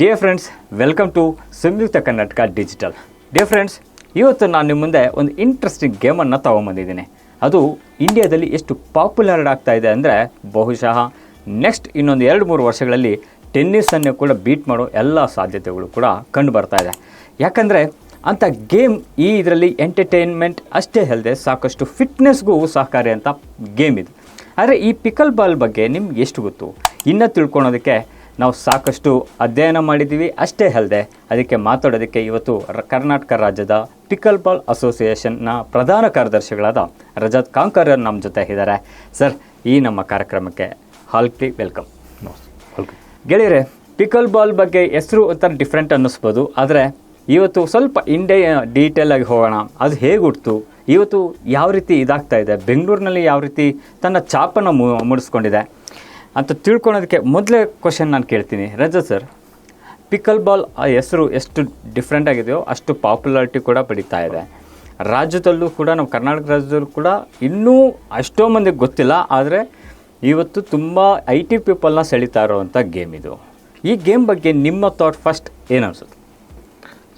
Dear friends welcome to Samyukta Karnataka digital dear friends ಇವತ್ತು ನಾನು ನಿಮ್ಮ ಮುಂದೆ ಒಂದು ಇಂಟ್ರೆಸ್ಟಿಂಗ್ ಗೇಮನ್ನು ತೊಗೊಂಬಂದಿದ್ದೀನಿ. ಅದು ಇಂಡಿಯಾದಲ್ಲಿ ಎಷ್ಟು ಪಾಪ್ಯುಲರ್ ಆಗ್ತಾ ಇದೆ ಅಂದರೆ ಬಹುಶಃ ನೆಕ್ಸ್ಟ್ ಇನ್ನೊಂದು ಎರಡು ಮೂರು ವರ್ಷಗಳಲ್ಲಿ ಟೆನ್ನಿಸನ್ನು ಕೂಡ ಬೀಟ್ ಮಾಡೋ ಎಲ್ಲ ಸಾಧ್ಯತೆಗಳು ಕೂಡ ಕಂಡು ಬರ್ತಾ ಇದೆ. ಯಾಕಂದರೆ ಅಂಥ ಗೇಮ್ ಈ ಇದರಲ್ಲಿ ಎಂಟರ್ಟೈನ್ಮೆಂಟ್ ಅಷ್ಟೇ ಅಲ್ಲದೆ ಸಾಕಷ್ಟು ಫಿಟ್ನೆಸ್ಗೂ ಸಹಕಾರಿ ಅಂತ ಗೇಮ್ ಇದು. ಆದರೆ ಈ ಪಿಕಲ್ ಬಾಲ್ ಬಗ್ಗೆ ನಿಮ್ಗೆ ಎಷ್ಟು ಗೊತ್ತು? ಇನ್ನೂ ತಿಳ್ಕೊಳೋದಕ್ಕೆ ನಾವು ಸಾಕಷ್ಟು ಅಧ್ಯಯನ ಮಾಡಿದ್ದೀವಿ, ಅಷ್ಟೇ ಅಲ್ಲದೆ ಅದಕ್ಕೆ ಮಾತಾಡೋದಕ್ಕೆ ಇವತ್ತು ಕರ್ನಾಟಕ ರಾಜ್ಯದ ಪಿಕಲ್ ಬಾಲ್ ಅಸೋಸಿಯೇಷನ್ನ ಪ್ರಧಾನ ಕಾರ್ಯದರ್ಶಿಗಳಾದ ರಜತ್ ಕಾಂಕರ್ ನಮ್ಮ ಜೊತೆ ಇದ್ದಾರೆ. ಸರ್, ಈ ನಮ್ಮ ಕಾರ್ಯಕ್ರಮಕ್ಕೆ ಹಾಲ್ಟಿ ವೆಲ್ಕಮ್. ವೆಲ್ಕಮ್ ಗೆಳೆಯರೆ ಪಿಕಲ್ ಬಾಲ್ ಬಗ್ಗೆ ಹೆಸರು ಒಂಥರ ಡಿಫ್ರೆಂಟ್ ಅನ್ನಿಸ್ಬೋದು, ಆದರೆ ಇವತ್ತು ಸ್ವಲ್ಪ ಇಂಡೇ ಡೀಟೇಲ್ ಆಗಿ ಹೋಗೋಣ. ಅದು ಹೇಗೆ ಹುಡ್ತು ಇವತ್ತು ಯಾವ ರೀತಿ ಇದಾಗ್ತಾ ಇದೆ? ಬೆಂಗಳೂರಿನಲ್ಲಿ ಯಾವ ರೀತಿ ತನ್ನ ಚಾಪನ್ನು ಮೂಡಿಸ್ಕೊಂಡಿದೆ? ಅಂತ ತಿಳ್ಕೊಳೋದಕ್ಕೆ ಮೊದಲೇ ಕ್ವಶನ್ ನಾನು ಕೇಳ್ತೀನಿ. ರಜಾ ಸರ್ ಪಿಕಲ್ ಬಾಲ್ ಆ ಹೆಸರು ಎಷ್ಟು ಡಿಫ್ರೆಂಟ್ ಆಗಿದೆಯೋ ಅಷ್ಟು ಪಾಪ್ಯುಲಾರಿಟಿ ಕೂಡ ಪಡೀತಾ ಇದೆ. ರಾಜ್ಯದಲ್ಲೂ ಕೂಡ ನಮ್ಮ ಕರ್ನಾಟಕ ರಾಜ್ಯದಲ್ಲೂ ಕೂಡ ಇನ್ನೂ ಅಷ್ಟೋ ಮಂದಿಗೆ ಗೊತ್ತಿಲ್ಲ ಆದರೆ ಇವತ್ತು ತುಂಬ ಐ ಟಿ ಪೀಪಲ್ನ ಸೆಳೀತಾ ಇರೋವಂಥ ಗೇಮ್ ಇದು. ಈ ಗೇಮ್ ಬಗ್ಗೆ ನಿಮ್ಮ ಥಾಟ್ ಫಸ್ಟ್ ಏನು ಅನ್ಸುತ್ತೆ?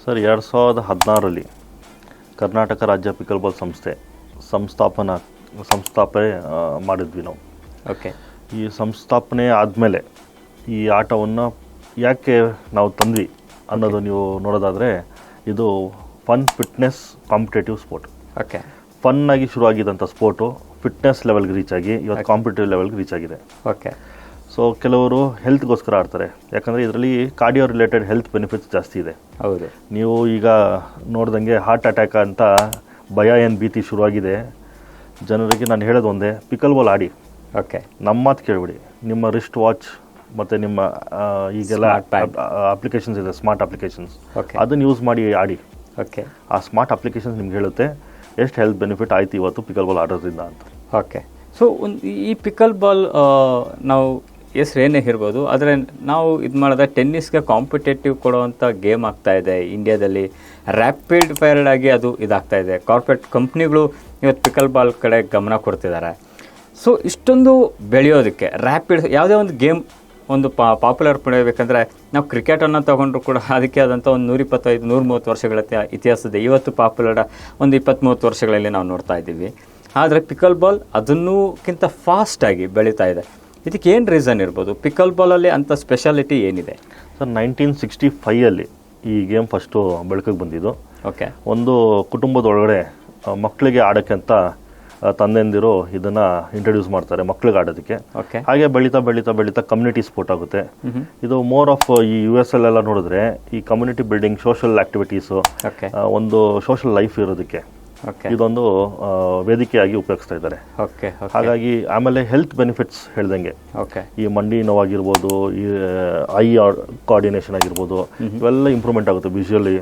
ಸರ್ ಎರಡು ಸಾವಿರದ ಹದಿನಾರರಲ್ಲಿ ಕರ್ನಾಟಕ ರಾಜ್ಯ ಪಿಕಲ್ ಬಾಲ್ ಸಂಸ್ಥೆ ಸಂಸ್ಥಾಪನಾ ಸಂಸ್ಥಾಪನೆ ಮಾಡಿದ್ವಿ ನಾವು. ಓಕೆ ಈ ಸಂಸ್ಥಾಪನೆ ಆದಮೇಲೆ ಈ ಆಟವನ್ನು ಯಾಕೆ ನಾವು ತಂದ್ವಿ ಅನ್ನೋದು ನೀವು ನೋಡೋದಾದರೆ ಇದು fun fitness competitive sport okay ಫನ್ನಾಗಿ ಶುರುವಾಗಿದ್ದಂಥ ಸ್ಪೋರ್ಟು ಫಿಟ್ನೆಸ್ ಲೆವೆಲ್ಗೆ ರೀಚ್ ಆಗಿ ಇವತ್ತು ಕಾಂಪಿಟೇಟಿವ್ ಲೆವೆಲ್ಗೆ ರೀಚ್ ಆಗಿದೆ. ಓಕೆ ಸೊ ಕೆಲವರು ಹೆಲ್ತ್ಗೋಸ್ಕರ ಆಡ್ತಾರೆ. ಯಾಕಂದರೆ ಇದರಲ್ಲಿ ಕಾರ್ಡಿಯೋ ರಿಲೇಟೆಡ್ ಹೆಲ್ತ್ ಬೆನಿಫಿಟ್ಸ್ ಜಾಸ್ತಿ ಇದೆ. ಹೌದು. ನೀವು ಈಗ ನೋಡ್ದಂಗೆ ಹಾರ್ಟ್ ಅಟ್ಯಾಕ್ ಅಂತ ಭಯ ಏನು ಭೀತಿ ಶುರುವಾಗಿದೆ ಜನರಿಗೆ ನಾನು ಹೇಳೋದು ಒಂದೇ ಪಿಕಲ್ ಬಾಲ್ ಆಡಿ. ಓಕೆ ನಮ್ಮ ಮಾತು ಕೇಳಿಬಿಡಿ. ನಿಮ್ಮ ರಿಸ್ಟ್ ವಾಚ್ ಮತ್ತು ನಿಮ್ಮ ಈಗೆಲ್ಲ ಅಪ್ಲಿಕೇಶನ್ಸ್ ಇದೆ ಸ್ಮಾರ್ಟ್ ಅಪ್ಲಿಕೇಶನ್ಸ್ ಓಕೆ. ಅದನ್ನು ಯೂಸ್ ಮಾಡಿ ಆಡಿ. ಓಕೆ. ಆ ಸ್ಮಾರ್ಟ್ ಅಪ್ಲಿಕೇಶನ್ಸ್ ನಿಮ್ಗೆ ಹೇಳುತ್ತೆ ಎಷ್ಟು ಹೆಲ್ತ್ ಬೆನಿಫಿಟ್ ಆಯ್ತು ಇವತ್ತು ಪಿಕಲ್ ಬಾಲ್ ಆಡೋದ್ರಿಂದ ಅಂತ. ಓಕೆ. ಸೊ ಒಂದು ಈ ಪಿಕಲ್ ಬಾಲ್ ನಾವು ಹೆಸ್ರು ಏನೇ ಇರ್ಬೋದು ಆದರೆ ನಾವು ಇದು ಮಾಡಿದ್ರೆ ಟೆನ್ನಿಸ್ಗೆ ಕಾಂಪಿಟೇಟಿವ್ ಕೊಡುವಂಥ ಗೇಮ್ ಆಗ್ತಾ ಇದೆ. ಇಂಡಿಯಾದಲ್ಲಿ ರ್ಯಾಪಿಡ್ ಫೈರ್ಡ್ ಆಗಿ ಅದು ಇದಾಗ್ತಾ ಇದೆ. ಕಾರ್ಪೊರೇಟ್ ಕಂಪ್ನಿಗಳು ಇವತ್ತು ಪಿಕಲ್ ಬಾಲ್ ಕಡೆ ಗಮನ ಕೊಡ್ತಿದ್ದಾರೆ. ಸೊ ಇಷ್ಟೊಂದು ಬೆಳೆಯೋದಕ್ಕೆ ರ್ಯಾಪಿಡ್ ಯಾವುದೇ ಒಂದು ಗೇಮ್ ಒಂದು ಪಾ ಪಾಪ್ಯುಲರ್ ಪಡೆಯಬೇಕಂದ್ರೆ ನಾವು ಕ್ರಿಕೆಟನ್ನು ತೊಗೊಂಡ್ರು ಕೂಡ ಅದಕ್ಕೆ ಆದಂಥ ಒಂದು ನೂರಿಪ್ಪತ್ತೈದು ನೂರ ಮೂವತ್ತು ವರ್ಷಗಳ ಇತಿಹಾಸದ ಇವತ್ತು ಪಾಪ್ಯುಲರ ಒಂದು ಇಪ್ಪತ್ತ್ಮೂವತ್ತು ವರ್ಷಗಳಲ್ಲಿ ನಾವು ನೋಡ್ತಾ ಇದ್ದೀವಿ. ಆದರೆ ಪಿಕಲ್ ಬಾಲ್ ಅದನ್ನೂಕ್ಕಿಂತ ಫಾಸ್ಟಾಗಿ ಬೆಳೀತಾ ಇದೆ. ಇದಕ್ಕೆ ಏನು ರೀಸನ್ ಇರ್ಬೋದು? ಪಿಕಲ್ ಬಾಲಲ್ಲಿ ಅಂಥ ಸ್ಪೆಷಾಲಿಟಿ ಏನಿದೆ? ಸರ್ ನೈನ್ಟೀನ್ ಸಿಕ್ಸ್ಟಿ ಫೈಯಲ್ಲಿ ಈ ಗೇಮ್ ಫಸ್ಟು ಬೆಳಕಿಗೆ ಬಂದಿದ್ದು. ಓಕೆ ಒಂದು ಕುಟುಂಬದೊಳಗಡೆ ಮಕ್ಕಳಿಗೆ ಆಡೋಕ್ಕೆ ಅಂತ ತಂದೆಂದಿರು ಇದನ್ನ ಇಂಟ್ರೊಡ್ಯೂಸ್ ಮಾಡ್ತಾರೆ ಮಕ್ಳಿಗೆ ಆಡೋದಕ್ಕೆ. ಓಕೆ ಹಾಗೆ ಬೆಳೀತಾ ಬೆಳೀತಾ ಬೆಳೀತಾ ಕಮ್ಯುನಿಟಿ ಸ್ಪೋರ್ಟ್ ಆಗುತ್ತೆ. ಇದು ಮೋರ್ ಆಫ್ ಈ ಯು ಎಸ್ ಎಲ್ಲ ನೋಡಿದ್ರೆ ಈ ಕಮ್ಯುನಿಟಿ ಬಿಲ್ಡಿಂಗ್ ಸೋಷಿಯಲ್ ಆಕ್ಟಿವಿಟೀಸು ಒಂದು ಸೋಷಲ್ ಲೈಫ್ ಇರೋದಕ್ಕೆ ಇದೊಂದು ವೇದಿಕೆಯಾಗಿ ಉಪಯೋಗಿಸ್ತಾ ಇದ್ದಾರೆ. ಹಾಗಾಗಿ ಆಮೇಲೆ ಹೆಲ್ತ್ ಬೆನಿಫಿಟ್ಸ್ ಹೇಳ್ದಂಗೆ. ಓಕೆ ಈ ಮಂಡಿ ನೋವಾಗಿರ್ಬೋದು ಈ ಐ ಕೋಆರ್ಡಿನೇಷನ್ ಆಗಿರ್ಬೋದು ಇವೆಲ್ಲ ಇಂಪ್ರೂವ್ಮೆಂಟ್ ಆಗುತ್ತೆ visually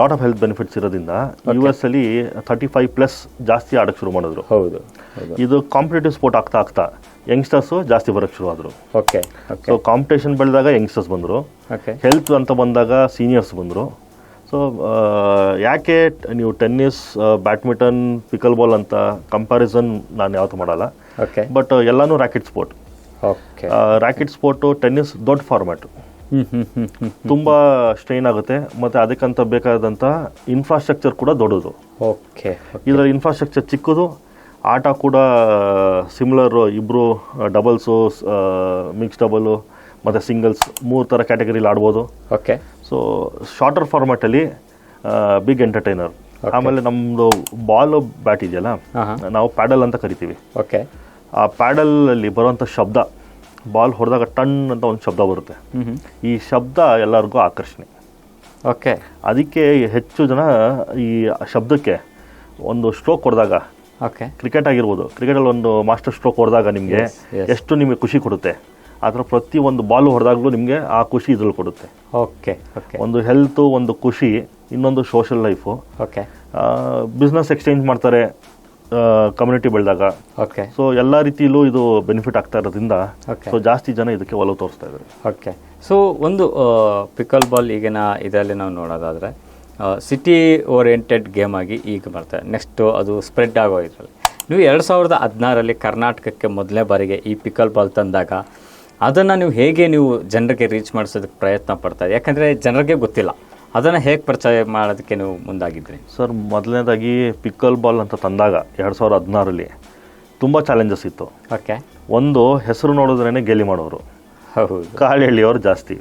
lot of health benefits ಇರೋದ್ರಿಂದ ಯು ಎಸ್ ಅಲ್ಲಿ ತರ್ಟಿ ಫೈವ್ ಪ್ಲಸ್ ಜಾಸ್ತಿ ಆಡಕ್ಕೆ ಶುರು ಮಾಡಿದ್ರು. ಹೌದು ಇದು ಕಾಂಪಿಟೇಟಿವ್ ಸ್ಪೋರ್ಟ್ ಆಗ್ತಾ ಆಗ್ತಾ ಯಂಗ್ಸ್ಟರ್ಸು ಜಾಸ್ತಿ ಬರಕ್ಕೆ ಶುರು ಆದರು. ಓಕೆ ಸೊ ಕಾಂಪಿಟೇಷನ್ ಬೆಳೆದಾಗ ಯಂಗ್ಸ್ಟರ್ಸ್ ಬಂದರು. ಓಕೆ ಹೆಲ್ತ್ ಅಂತ ಬಂದಾಗ ಸೀನಿಯರ್ಸ್ ಬಂದರು. ಸೊ ಯಾಕೆ ನೀವು ಟೆನ್ನಿಸ್ ಬ್ಯಾಡ್ಮಿಂಟನ್ ಪಿಕಲ್ ಬಾಲ್ ಅಂತ ಕಂಪ್ಯಾರಿಸನ್ ನಾನು ಯಾವತ್ತು ಮಾಡಲ್ಲ. ಓಕೆ ಬಟ್ ಎಲ್ಲನೂ racket sport okay racket sport tennis ದೊಡ್ಡ ಫಾರ್ಮ್ಯಾಟ್ ತುಂಬ ಸ್ಟ್ರೈನ್ ಆಗುತ್ತೆ ಮತ್ತು ಅದಕ್ಕಂತ ಬೇಕಾದಂಥ ಇನ್ಫ್ರಾಸ್ಟ್ರಕ್ಚರ್ ಕೂಡ ದೊಡ್ಡದು. ಓಕೆ ಇದರ ಇನ್ಫ್ರಾಸ್ಟ್ರಕ್ಚರ್ ಚಿಕ್ಕದು ಆಟ ಕೂಡ ಸಿಮಿಲರ್ ಇಬ್ಬರು ಡಬಲ್ಸು ಮಿಕ್ಸ್ ಡಬಲು ಮತ್ತು ಸಿಂಗಲ್ಸ್ ಮೂರು ಥರ ಕ್ಯಾಟಗರಿಲಿ ಆಡ್ಬೋದು. ಓಕೆ ಸೊ ಶಾರ್ಟರ್ ಫಾರ್ಮ್ಯಾಟಲ್ಲಿ ಬಿಗ್ ಎಂಟರ್ಟೈನರ್ ಆಮೇಲೆ ನಮ್ಮದು ಬಾಲ್ ಬ್ಯಾಟ್ ಇದೆಯಲ್ಲ ನಾವು ಪ್ಯಾಡಲ್ ಅಂತ ಕರಿತೀವಿ. ಓಕೆ ಆ ಪ್ಯಾಡಲಲ್ಲಿ ಬರುವಂಥ ಶಬ್ದ ಬಾಲ್ ಹೊಡೆದಾಗ ಟನ್ ಅಂತ ಒಂದು ಶಬ್ದ ಬರುತ್ತೆ. ಈ ಶಬ್ದ ಎಲ್ಲರಿಗೂ ಆಕರ್ಷಣೆ. ಓಕೆ. ಅದಕ್ಕೆ ಹೆಚ್ಚು ಜನ ಈ ಶಬ್ದಕ್ಕೆ ಒಂದು ಸ್ಟ್ರೋಕ್ ಹೊಡೆದಾಗ ಓಕೆ. ಕ್ರಿಕೆಟ್ ಆಗಿರ್ಬೋದು ಕ್ರಿಕೆಟಲ್ಲಿ ಒಂದು ಮಾಸ್ಟರ್ ಸ್ಟ್ರೋಕ್ ಹೊಡೆದಾಗ ನಿಮಗೆ. ಎಷ್ಟು ನಿಮಗೆ ಖುಷಿ ಕೊಡುತ್ತೆ ಆ ಥರ ಪ್ರತಿ ಒಂದು ಬಾಲ್ ಹೊಡೆದಾಗಲೂ ನಿಮಗೆ ಆ ಖುಷಿ ಇದ್ರಲ್ಲಿ ಕೊಡುತ್ತೆ. Okay okay. ಒಂದು ಹೆಲ್ತು ಒಂದು ಖುಷಿ ಇನ್ನೊಂದು social life okay. Business exchange ಮಾಡ್ತಾರೆ ಕಮ್ಯುನಿಟಿ ಬೆಳೆದಾಗ. ಓಕೆ ಸೊ ಎಲ್ಲ ರೀತಿಯಲ್ಲೂ ಇದು ಬೆನಿಫಿಟ್ ಆಗ್ತಾ ಇರೋದ್ರಿಂದ. ಸೊ ಜಾಸ್ತಿ ಜನ ಇದಕ್ಕೆ ಒಲವು ತೋರಿಸ್ತಾ ಇದ್ದಾರೆ. ಓಕೆ ಸೊ ಒಂದು ಪಿಕಲ್ ಬಾಲ್ ಈಗಿನ ಇದರಲ್ಲಿ ನಾವು ನೋಡೋದಾದರೆ ಸಿಟಿ ಓರಿಯೆಂಟೆಡ್ ಗೇಮ್ ಆಗಿ ಈಗ ಬರ್ತದೆ. ನೆಕ್ಸ್ಟು ಅದು ಸ್ಪ್ರೆಡ್ ಆಗೋ ಇದರಲ್ಲಿ. ನೀವು ಎರಡು ಸಾವಿರದ ಹದಿನಾರರಲ್ಲಿ ಕರ್ನಾಟಕಕ್ಕೆ ಮೊದಲನೇ ಬಾರಿಗೆ ಈ ಪಿಕಲ್ ಬಾಲ್ ತಂದಾಗ ಅದನ್ನು ನೀವು ಹೇಗೆ ನೀವು ಜನರಿಗೆ ರೀಚ್ ಮಾಡಿಸೋದಕ್ಕೆ ಪ್ರಯತ್ನ ಪಡ್ತಾ ಯಾಕಂದರೆ ಜನರಿಗೆ ಗೊತ್ತಿಲ್ಲ. ಅದನ್ನು ಹೇಗೆ ಪರಿಚಯ ಮಾಡೋದಕ್ಕೆ ನೀವು ಮುಂದಾಗಿದ್ರಿ? ಸರ್ ಮೊದಲನೇದಾಗಿ ಪಿಕ್ಕಲ್ ಬಾಲ್ ಅಂತ ತಂದಾಗ ಎರಡು ಸಾವಿರದ ಹದಿನಾರಲ್ಲಿ ತುಂಬ ಚಾಲೆಂಜಸ್ ಇತ್ತು. ಓಕೆ. ಒಂದು ಹೆಸರು ನೋಡಿದ್ರೇ ಗೇಲಿ ಮಾಡೋರು. ಹೌದು. ಕಾಳು ಎಳೆಯೋರು ಜಾಸ್ತಿ.